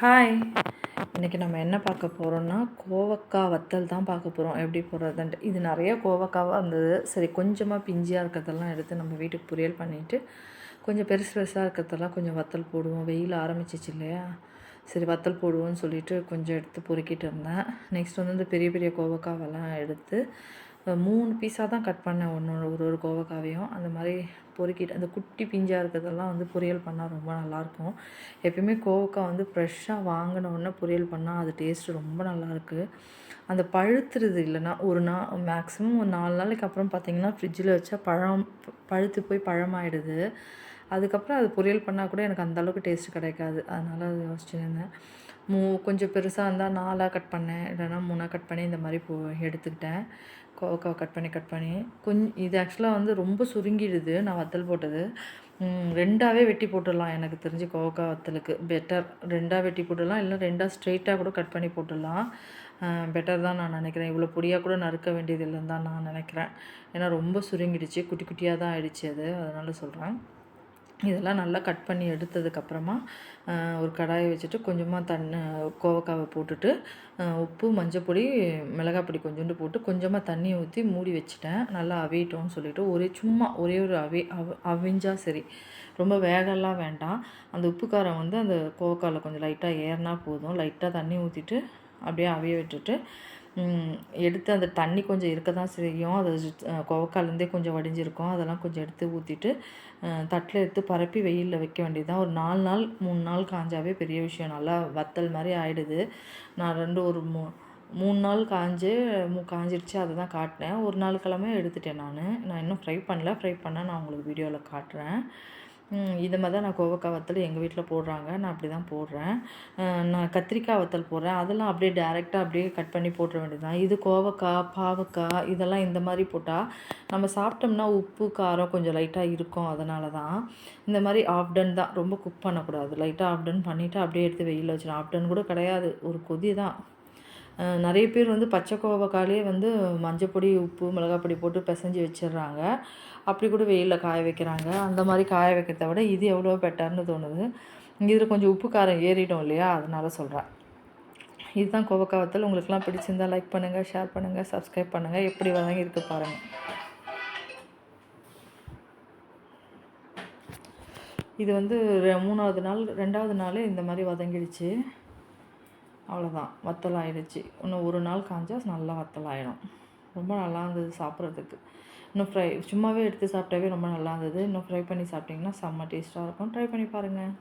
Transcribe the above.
Hi இன்றைக்கி நம்ம என்ன பார்க்க போகிறோம்னா கோவக்காய் வத்தல் தான் பார்க்க போகிறோம் எப்படி போடுறதுன்ட்டு. இது நிறைய கோவக்காவாக இருந்தது சரி கொஞ்சமாக பிஞ்சியாக இருக்கிறதெல்லாம் எடுத்து நம்ம வீட்டுக்கு பொரியல் பண்ணிவிட்டு கொஞ்சம் பெருசு பெருசாக இருக்கிறதெல்லாம் கொஞ்சம் வத்தல் போடுவோம். வெயில் ஆரம்பிச்சிச்சு இல்லையா? சரி வத்தல் போடுவோம்னு சொல்லிட்டு கொஞ்சம் எடுத்து பொறுக்கிட்டு இருந்தேன். நெக்ஸ்ட் வந்து இந்த பெரிய பெரிய கோவக்காவெல்லாம் எடுத்து மூணு பீஸாக தான் கட் பண்ணேன் ஒன்று ஒரு ஒரு கோவக்காவையும். அந்த மாதிரி பொறுக்கிட்டு அந்த குட்டி பிஞ்சாக இருக்கிறதெல்லாம் வந்து பொரியல் பண்ணால் ரொம்ப நல்லாயிருக்கும் எப்பயுமே கோவக்காய் வந்து ஃப்ரெஷ்ஷாக வாங்கினோடனே பொரியல் பண்ணால் அது டேஸ்ட்டு ரொம்ப நல்லாயிருக்கு அந்த பழுத்துறது இல்லைன்னா ஒரு நாள் மேக்ஸிமம் ஒரு நாலு நாளைக்கு அப்புறம் பார்த்திங்கன்னா ஃப்ரிட்ஜில் வச்சா பழம் பழுத்து போய் பழமாயிடுது. அதுக்கப்புறம் அது பொரியல் பண்ணால் கூட எனக்கு அந்தளவுக்கு டேஸ்ட் கிடைக்காது. அதனால் அது யோசிச்சுருந்தேன் மூ கொஞ்சம் பெருசாக இருந்தால் நாலாக கட் பண்ணேன். இல்லைனா மூணாக கட் பண்ணி இந்த மாதிரி போ எடுத்துக்கிட்டேன். கோவக்காவை கட் பண்ணி கட் பண்ணி. கொஞ் இது ஆக்சுவலாக வந்து ரொம்ப சுருங்கிடுது நான் வத்தல் போட்டது. ரெண்டாகவே வெட்டி போட்டுடலாம் எனக்கு தெரிஞ்சு கோவக்காய் வத்தலுக்கு. பெட்டர் ரெண்டாக வெட்டி போட்டுடலாம் இல்லை ரெண்டாக ஸ்ட்ரெயிட்டாக கூட கட் பண்ணி போட்டுடலாம். பெட்டர் தான் நான் நினைக்கிறேன். இவ்வளோ பொடியாக கூட நறுக்க வேண்டியது இல்லைன்னு தான் நான் நினைக்கிறேன். ஏன்னா ரொம்ப சுருங்கிடுச்சு குட்டி குட்டியாக தான் ஆயிடுச்சு அது. அதனால் சொல்கிறேன் இதெல்லாம் நல்லா கட் பண்ணி எடுத்ததுக்கப்புறமா ஒரு கடாயை வச்சுட்டு கொஞ்சமாக தண்ணி கோவக்காவை போட்டுட்டு உப்பு மஞ்சப்பொடி மிளகாப்பொடி கொஞ்சோண்டு போட்டு கொஞ்சமாக தண்ணி ஊற்றி மூடி வச்சுட்டேன். நல்லா அவிட்டோன்னு சொல்லிவிட்டு ஒரே சும்மா ஒரே ஒரு அவி அவ அவிஞ்சால் சரி. ரொம்ப வேகலாம் வேண்டாம். அந்த உப்பு காரம் வந்து அந்த கோவக்காவில் கொஞ்சம் லைட்டாக ஏறினா போதும். லைட்டாக தண்ணி ஊற்றிட்டு அப்படியே அவிய விட்டுட்டு எடுத்து அந்த தண்ணி கொஞ்சம் இருக்க தான் செய்யும். அது கோவக்காலேருந்தே கொஞ்சம் வடிஞ்சிருக்கும். அதெல்லாம் கொஞ்சம் எடுத்து ஊற்றிட்டு தட்டில் எடுத்து பரப்பி வெயிலில் வைக்க வேண்டியது தான் ஒரு நாலு நாள் மூணு நாள் காஞ்சாவே பெரிய விஷயம். நல்லா வத்தல் மாதிரி ஆகிடுது நான் ரெண்டு ஒரு மூ மூணு நாள் காஞ்சு மூ காஞ்சிருச்சு அதை தான் காட்டினேன். ஒரு நாள் கிழமை எடுத்துட்டேன் நான். நான் இன்னும் ஃப்ரை பண்ணல. ஃப்ரை பண்ணால் நான் உங்களுக்கு வீடியோவில் காட்டுறேன். இது மாதிரி தான் நான் கோவக்காய் வத்தல் எங்கள் வீட்டில் போடுறாங்க. நான் அப்படி தான் போடுறேன். நான் கத்திரிக்காய் வத்தல் போடுறேன். அதெல்லாம் அப்படியே டேரெக்டாக அப்படியே கட் பண்ணி போட்டுற வேண்டியது தான். இது கோவக்காய் பாவக்காய் இதெல்லாம் இந்த மாதிரி போட்டால் நம்ம சாப்பிட்டோம்னா உப்பு காரம் கொஞ்சம் லைட்டாக இருக்கும். அதனால தான் இந்த மாதிரி ஆஃப் டன் தான். ரொம்ப குக் பண்ணக்கூடாது. லைட்டாக ஆஃப் டன் பண்ணிவிட்டு அப்படியே எடுத்து வெயிலில் வச்சிடும் ஆஃப்டன் கூட கிடையாது. ஒரு கொதி தான். நிறைய பேர் வந்து பச்சை கோவக்காலே வந்து மஞ்சப்பொடி உப்பு மிளகாப்பொடி போட்டு பிசைஞ்சி வச்சிடுறாங்க. அப்படி கூட வெயிலில் காய வைக்கிறாங்க. அந்த மாதிரி காய வைக்கிறத விட இது எவ்வளோ பெட்டர்னு தோணுது. இதில் கொஞ்சம் உப்பு காரம் ஏறிடும் இல்லையா? அதனால் சொல்கிறேன் இதுதான் கோவக்காய் வத்தல். உங்களுக்குலாம் பிடிச்சிருந்தால் லைக் பண்ணுங்கள் ஷேர் பண்ணுங்கள் சப்ஸ்கிரைப் பண்ணுங்கள் எப்படி வதங்கியிருக்கு பாருங்கள் இது வந்து மூணாவது நாள் ரெண்டாவது நாள் இந்த மாதிரி வதங்கிடுச்சு. அவ்வளோதான் வத்தல் ஆயிடுச்சு இன்னும் ஒரு நாள் காஞ்சா நல்லா வத்தல் ஆகிடும் ரொம்ப நல்லா இருந்தது சாப்பிட்றதுக்கு. இன்னும் ஃப்ரை சும்மாவே எடுத்து சாப்பிட்டாவே ரொம்ப நல்லா இருந்தது. இன்னும் ஃப்ரை பண்ணி சாப்பிட்டிங்கன்னா செம்ம டேஸ்ட்டாக இருக்கும். ட்ரை பண்ணி பாருங்கள்